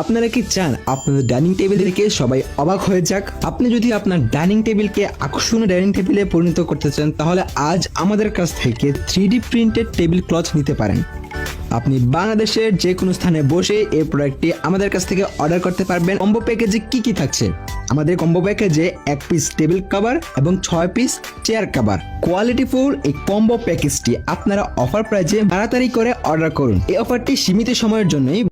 আপনারা কি চান আপনাদের ডাইনিং টেবিল দেখে সবাই অবাক হয়ে যাক? আপনি যদি আপনার ডাইনিং টেবিলকে আকর্ষণীয় ডাইনিং টেবিলে পরিণত করতে চান, তাহলে আজ আমাদের কাছ থেকে three D printed table cloth নিতে পারেন। আপনি বাংলাদেশের যে কোনো স্থানে বসে এই প্রোডাক্টটি আমাদের কাছ থেকে অর্ডার করতে পারবেন। কম্বো প্যাকেজে কি কি থাকছে? আমাদের কম্বো প্যাকেজে এক পিস টেবিল কভার এবং ছয় piece chair cover quality full এই কম্বো প্যাকেজটি আপনারা অফার প্রাইজে তাড়াতাড়ি করে অর্ডার করুন। এই অফারটি সীমিত সময়ের জন্যই